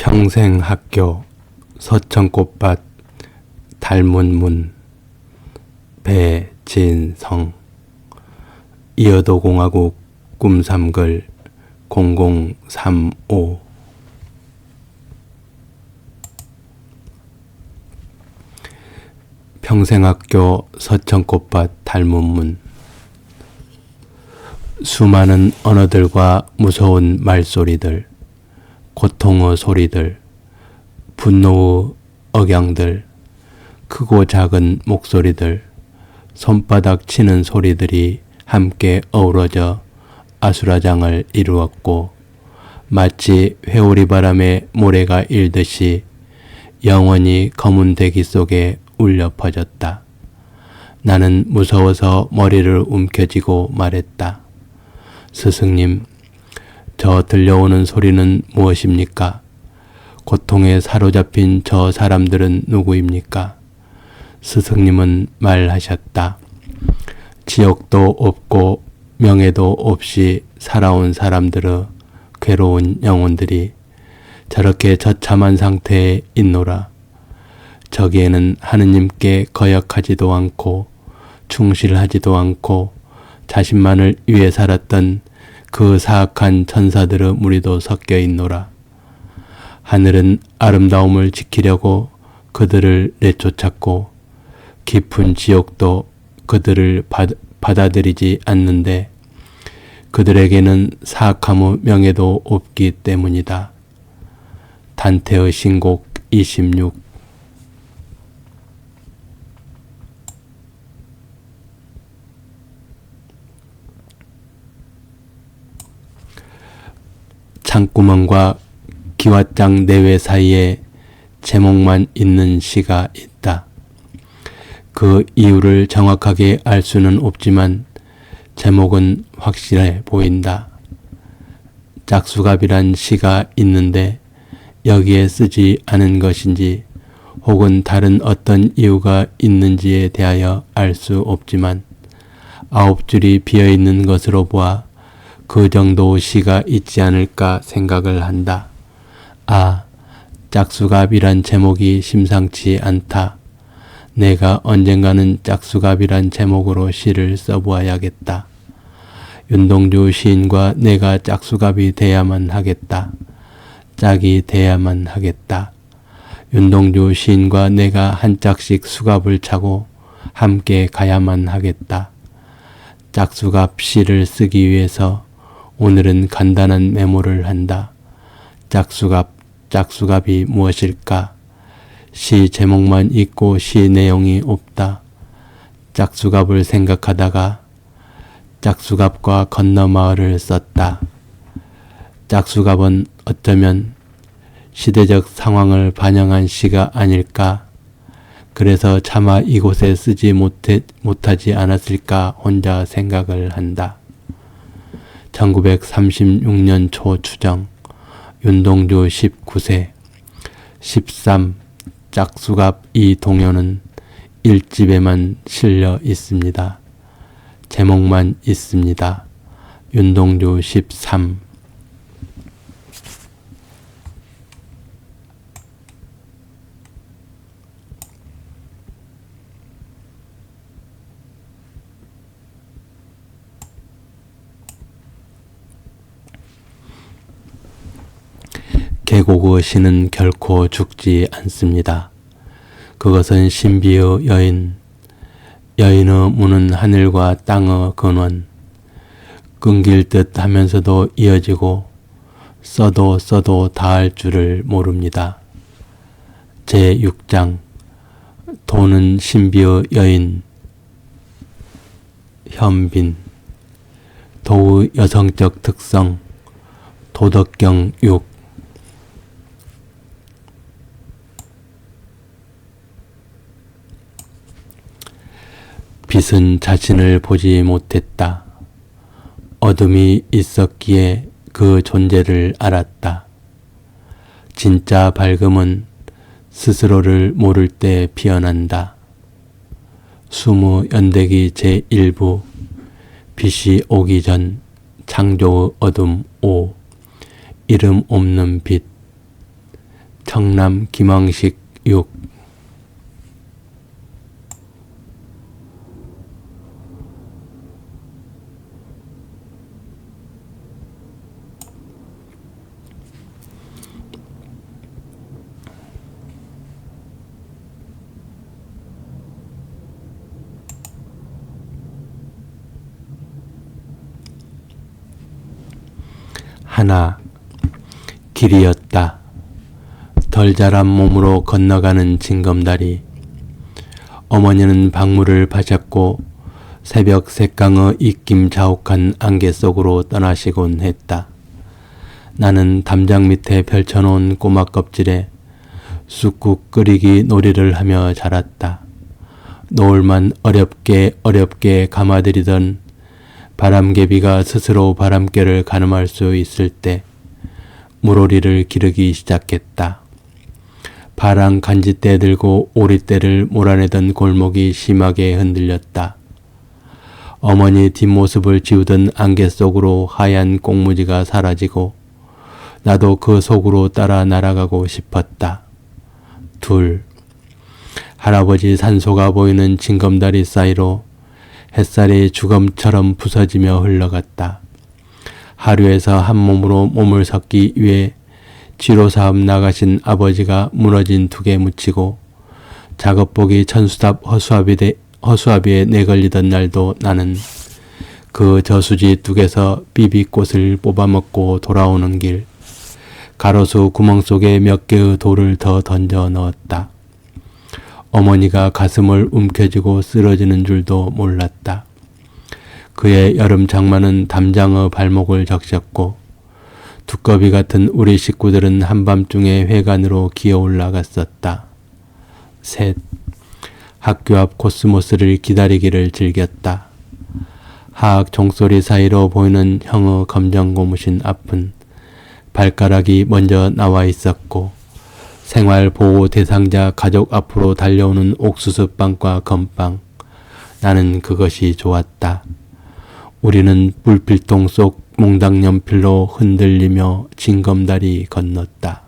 평생학교 서천꽃밭 닮은 문 배진성 이어도공화국 꿈삼글 0035 평생학교 서천꽃밭 닮은 문. 수많은 언어들과 무서운 말소리들 고통의 소리들 분노의 억양들 크고 작은 목소리들 손바닥 치는 소리들이 함께 어우러져 아수라장을 이루었고 마치 회오리 바람에 모래가 일듯이 영원히 검은 대기 속에 울려 퍼졌다. 나는 무서워서 머리를 움켜쥐고 말했다. 스승님, 저 들려오는 소리는 무엇입니까? 고통에 사로잡힌 저 사람들은 누구입니까? 스승님은 말하셨다. 지옥도 없고 명예도 없이 살아온 사람들의 괴로운 영혼들이 저렇게 처참한 상태에 있노라. 저기에는 하느님께 거역하지도 않고 충실하지도 않고 자신만을 위해 살았던 그 사악한 천사들의 무리도 섞여 있노라. 하늘은 아름다움을 지키려고 그들을 내쫓았고 깊은 지옥도 그들을 받, 받아들이지 않는데 그들에게는 사악함의 명예도 없기 때문이다. 단테의 신곡 26 창구멍과 기왓장 내외 사이에 제목만 있는 시가 있다. 그 이유를 정확하게 알 수는 없지만 제목은 확실해 보인다. 짝수갑이란 시가 있는데 여기에 쓰지 않은 것인지 혹은 다른 어떤 이유가 있는지에 대하여 알 수 없지만 아홉 줄이 비어 있는 것으로 보아 그 정도 시가 있지 않을까 생각을 한다. 아, 짝수갑이란 제목이 심상치 않다. 내가 언젠가는 짝수갑이란 제목으로 시를 써보아야겠다. 윤동주 시인과 내가 짝수갑이 돼야만 하겠다. 짝이 돼야만 하겠다. 윤동주 시인과 내가 한 짝씩 수갑을 차고 함께 가야만 하겠다. 짝수갑 시를 쓰기 위해서 오늘은 간단한 메모를 한다. 짝수갑, 짝수갑이 무엇일까? 시 제목만 있고 시 내용이 없다. 짝수갑을 생각하다가 짝수갑과 건너 마을을 썼다. 짝수갑은 어쩌면 시대적 상황을 반영한 시가 아닐까. 그래서 차마 이곳에 쓰지 못해, 못하지 않았을까 혼자 생각을 한다. 1936년 초 추정 윤동주 19세 13 짝수갑 이 동요는 1집에만 실려 있습니다. 제목만 있습니다. 윤동주 13 계곡의 신은 결코 죽지 않습니다. 그것은 신비의 여인, 여인의 문은 하늘과 땅의 근원, 끊길 듯 하면서도 이어지고 써도 써도 닿을 줄을 모릅니다. 제6장 도는 신비의 여인 현빈 도의 여성적 특성 도덕경 6 빛은 자신을 보지 못했다. 어둠이 있었기에 그 존재를 알았다. 진짜 밝음은 스스로를 모를 때 피어난다. 수무 연대기 제1부 빛이 오기 전 창조의 어둠 5 이름 없는 빛 청남 김왕식 6 하나 길이었다. 덜 자란 몸으로 건너가는 징검다리. 어머니는 박물을 파셨고 새벽 색강의 입김 자욱한 안개 속으로 떠나시곤 했다. 나는 담장 밑에 펼쳐놓은 꼬마 껍질에 쑥국 끓이기 놀이를 하며 자랐다. 노을만 어렵게 어렵게 감아들이던 바람개비가 스스로 바람결을 가늠할 수 있을 때 물오리를 기르기 시작했다. 파랑 간지대 들고 오리떼를 몰아내던 골목이 심하게 흔들렸다. 어머니 뒷모습을 지우던 안개 속으로 하얀 꽁무지가 사라지고 나도 그 속으로 따라 날아가고 싶었다. 둘. 할아버지 산소가 보이는 징검다리 사이로 햇살이 주검처럼 부서지며 흘러갔다. 하루에서 한 몸으로 몸을 섞기 위해 지로사업 나가신 아버지가 무너진 둑에 묻히고 작업복이 천수답 허수아비 대, 허수아비에 내걸리던 날도 나는 그 저수지 둑에서 비비꽃을 뽑아먹고 돌아오는 길 가로수 구멍 속에 몇 개의 돌을 더 던져 넣었다. 어머니가 가슴을 움켜쥐고 쓰러지는 줄도 몰랐다. 그의 여름 장마는 담장의 발목을 적셨고 두꺼비 같은 우리 식구들은 한밤중에 회관으로 기어 올라갔었다. 셋. 학교 앞 코스모스를 기다리기를 즐겼다. 하악 종소리 사이로 보이는 형의 검정 고무신 앞은 발가락이 먼저 나와 있었고 생활보호 대상자 가족 앞으로 달려오는 옥수수빵과 건빵. 나는 그것이 좋았다. 우리는 불필통 속 몽당 연필로 흔들리며 징검다리 건넜다.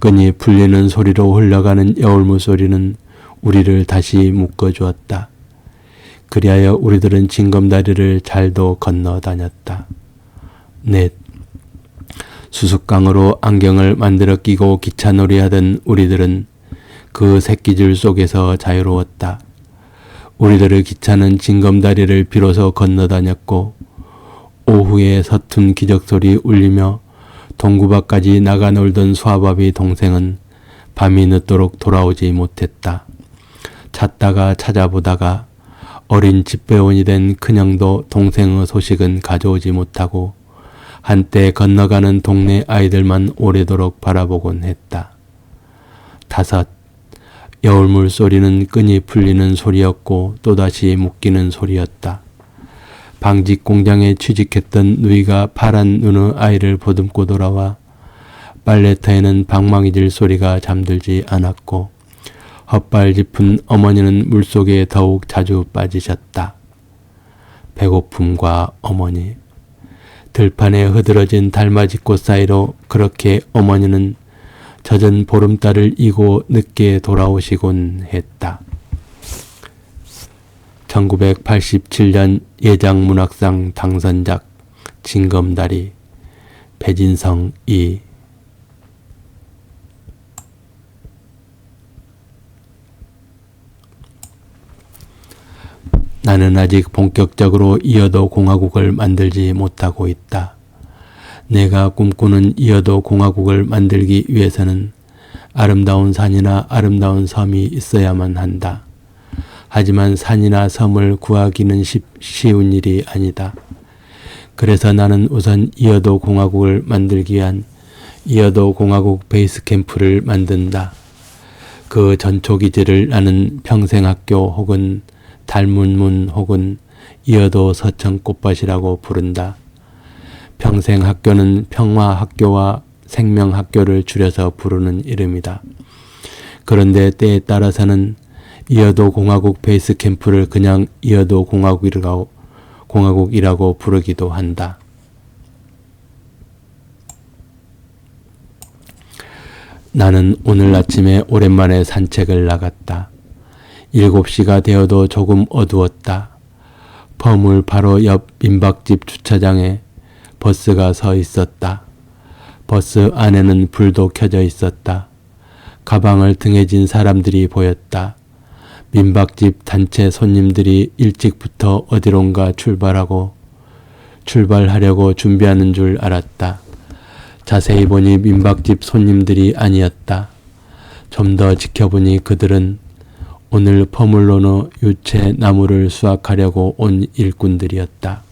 끈이 풀리는 소리로 흘러가는 여울무 소리는 우리를 다시 묶어주었다. 그리하여 우리들은 징검다리를 잘도 건너 다녔다. 넷. 수수깡으로 안경을 만들어 끼고 기차놀이 하던 우리들은 그 새끼줄 속에서 자유로웠다. 우리들의 기차는 징검다리를 비로소 건너다녔고 오후에 서툰 기적소리 울리며 동구밖까지 나가 놀던 수아바비 동생은 밤이 늦도록 돌아오지 못했다. 찾다가 찾아보다가 어린 집배원이 된 큰형도 동생의 소식은 가져오지 못하고 한때 건너가는 동네 아이들만 오래도록 바라보곤 했다. 다섯, 여울물 소리는 끈이 풀리는 소리였고 또다시 묶이는 소리였다. 방직 공장에 취직했던 누이가 파란 눈의 아이를 보듬고 돌아와 빨래터에는 방망이질 소리가 잠들지 않았고 헛발 짚은 어머니는 물속에 더욱 자주 빠지셨다. 배고픔과 어머니. 들판에 흐드러진 달맞이꽃 사이로 그렇게 어머니는 젖은 보름달을 이고 늦게 돌아오시곤 했다. 1987년 예장문학상 당선작 진검다리 배진성 이 나는 아직 본격적으로 이어도 공화국을 만들지 못하고 있다. 내가 꿈꾸는 이어도 공화국을 만들기 위해서는 아름다운 산이나 아름다운 섬이 있어야만 한다. 하지만 산이나 섬을 구하기는 쉬운 일이 아니다. 그래서 나는 우선 이어도 공화국을 만들기 위한 이어도 공화국 베이스 캠프를 만든다. 그 전초 기지를 나는 평생학교 혹은 달문문 혹은 이어도 서천 꽃밭이라고 부른다. 평생 학교는 평화학교와 생명학교를 줄여서 부르는 이름이다. 그런데 때에 따라서는 이어도 공화국 베이스 캠프를 그냥 이어도 공화국이라고, 공화국이라고 부르기도 한다. 나는 오늘 아침에 오랜만에 산책을 나갔다. 일곱 시가 되어도 조금 어두웠다. 퍼물 바로 옆 민박집 주차장에 버스가 서 있었다. 버스 안에는 불도 켜져 있었다. 가방을 등에 진 사람들이 보였다. 민박집 단체 손님들이 일찍부터 어디론가 출발하고 출발하려고 준비하는 줄 알았다. 자세히 보니 민박집 손님들이 아니었다. 좀 더 지켜보니 그들은 오늘 퍼물로너 유채 나무를 수확하려고 온 일꾼들이었다.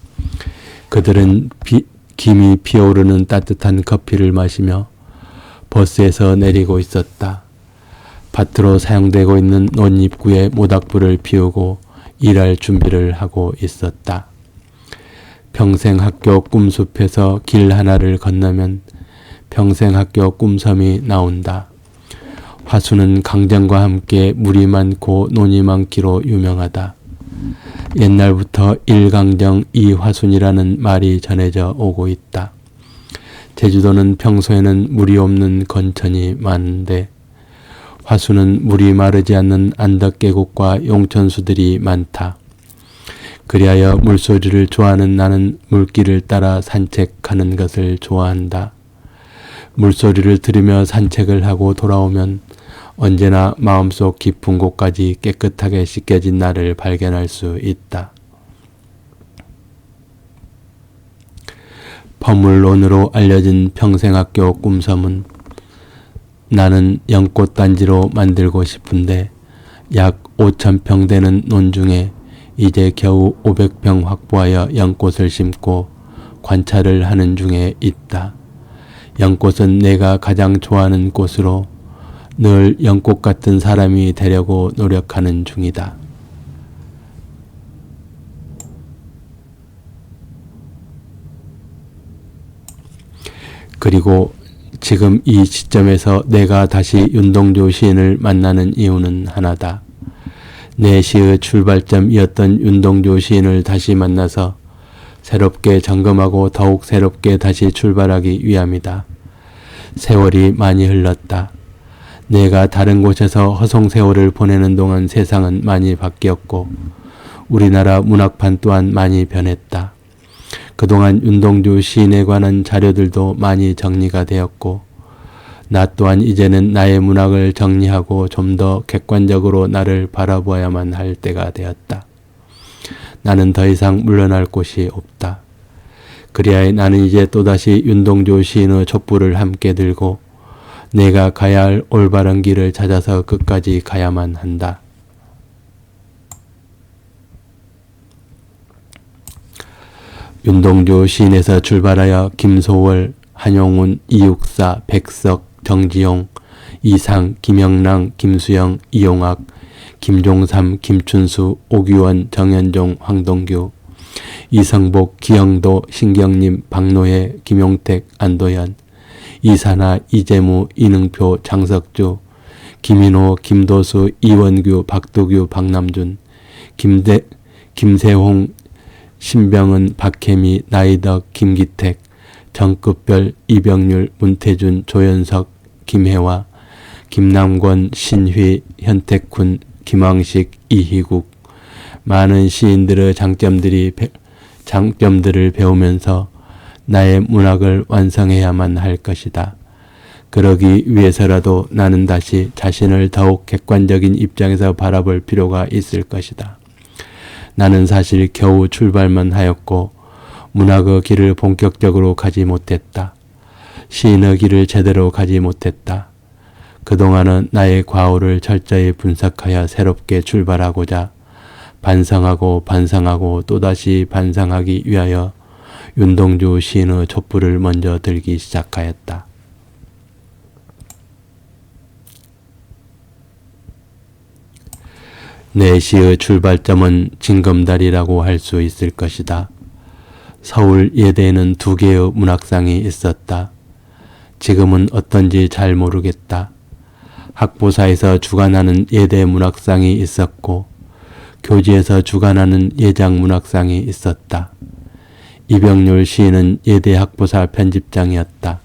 그들은 비, 김이 피어오르는 따뜻한 커피를 마시며 버스에서 내리고 있었다. 밭으로 사용되고 있는 논입구에 모닥불을 피우고 일할 준비를 하고 있었다. 평생 학교 꿈숲에서 길 하나를 건너면 평생 학교 꿈섬이 나온다. 화수는 강정과 함께 물이 많고 논이 많기로 유명하다. 옛날부터 일강정 이화순이라는 말이 전해져 오고 있다. 제주도는 평소에는 물이 없는 건천이 많은데 화수는 물이 마르지 않는 안덕계곡과 용천수들이 많다. 그리하여 물소리를 좋아하는 나는 물길을 따라 산책하는 것을 좋아한다. 물소리를 들으며 산책을 하고 돌아오면 언제나 마음속 깊은 곳까지 깨끗하게 씻겨진 나를 발견할 수 있다. 퍼물론으로 알려진 평생학교 꿈섬은 나는 연꽃단지로 만들고 싶은데 약 5천평 되는 논 중에 이제 겨우 500평 확보하여 연꽃을 심고 관찰을 하는 중에 있다. 연꽃은 내가 가장 좋아하는 꽃으로 늘 연꽃 같은 사람이 되려고 노력하는 중이다. 그리고 지금 이 시점에서 내가 다시 윤동조 시인을 만나는 이유는 하나다. 내 시의 출발점이었던 윤동조 시인을 다시 만나서 새롭게 점검하고 더욱 새롭게 다시 출발하기 위함이다. 세월이 많이 흘렀다. 내가 다른 곳에서 허송세월을 보내는 동안 세상은 많이 바뀌었고 우리나라 문학판 또한 많이 변했다. 그동안 윤동주 시인에 관한 자료들도 많이 정리가 되었고 나 또한 이제는 나의 문학을 정리하고 좀 더 객관적으로 나를 바라보아야만 할 때가 되었다. 나는 더 이상 물러날 곳이 없다. 그리하여 나는 이제 또다시 윤동주 시인의 촛불을 함께 들고 내가 가야 할 올바른 길을 찾아서 끝까지 가야만 한다. 윤동주 시인에서 출발하여 김소월, 한용운, 이육사, 백석, 정지용, 이상, 김영랑, 김수영, 이용학, 김종삼, 김춘수, 오규원, 정현종, 황동규, 이성복, 기영도, 신경님, 박노해, 김용택, 안도현, 이사나, 이재무, 이능표, 장석주, 김인호, 김도수, 이원규, 박도규, 박남준, 김대, 김세홍, 신병은, 박혜미, 나이덕, 김기택, 정급별, 이병률, 문태준, 조연석, 김혜화, 김남권, 신휘, 현택훈, 김왕식, 이희국. 많은 시인들의 장점들이 장점들을 배우면서 나의 문학을 완성해야만 할 것이다. 그러기 위해서라도 나는 다시 자신을 더욱 객관적인 입장에서 바라볼 필요가 있을 것이다. 나는 사실 겨우 출발만 하였고 문학의 길을 본격적으로 가지 못했다. 시인의 길을 제대로 가지 못했다. 그동안은 나의 과오를 철저히 분석하여 새롭게 출발하고자 반성하고 반성하고 또다시 반성하기 위하여 윤동주 시인의 촛불을 먼저 들기 시작하였다. 내 시의 출발점은 징검다리라고 할 수 있을 것이다. 서울 예대에는 두 개의 문학상이 있었다. 지금은 어떤지 잘 모르겠다. 학보사에서 주관하는 예대 문학상이 있었고 교지에서 주관하는 예장 문학상이 있었다. 이병률 시인은 예대 학보사 편집장이었다.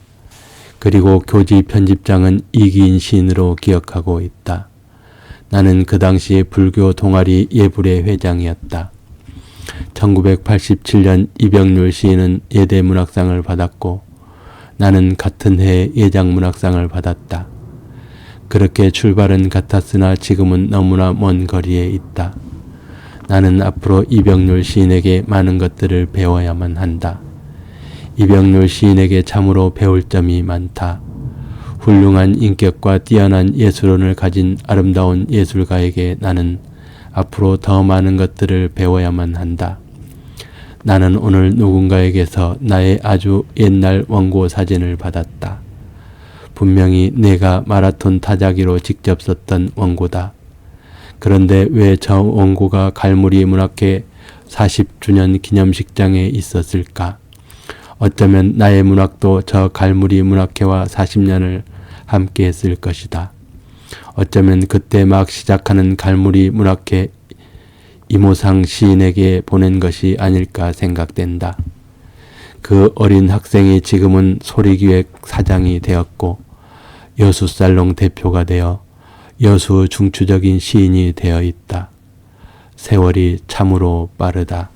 그리고 교지 편집장은 이기인 시인으로 기억하고 있다. 나는 그 당시 불교 동아리 예불의 회장이었다. 1987년 이병률 시인은 예대 문학상을 받았고 나는 같은 해에 예장 문학상을 받았다. 그렇게 출발은 같았으나 지금은 너무나 먼 거리에 있다. 나는 앞으로 이병률 시인에게 많은 것들을 배워야만 한다. 이병률 시인에게 참으로 배울 점이 많다. 훌륭한 인격과 뛰어난 예술원을 가진 아름다운 예술가에게 나는 앞으로 더 많은 것들을 배워야만 한다. 나는 오늘 누군가에게서 나의 아주 옛날 원고 사진을 받았다. 분명히 내가 마라톤 타자기로 직접 썼던 원고다. 그런데 왜저 원고가 갈무리 문학회 40주년 기념식장에 있었을까? 어쩌면 나의 문학도 저 갈무리 문학회와 40년을 함께 했을 것이다. 어쩌면 그때 막 시작하는 갈무리 문학회 이모상 시인에게 보낸 것이 아닐까 생각된다. 그 어린 학생이 지금은 소리기획 사장이 되었고 여수살롱 대표가 되어 여수 중추적인 시인이 되어 있다. 세월이 참으로 빠르다.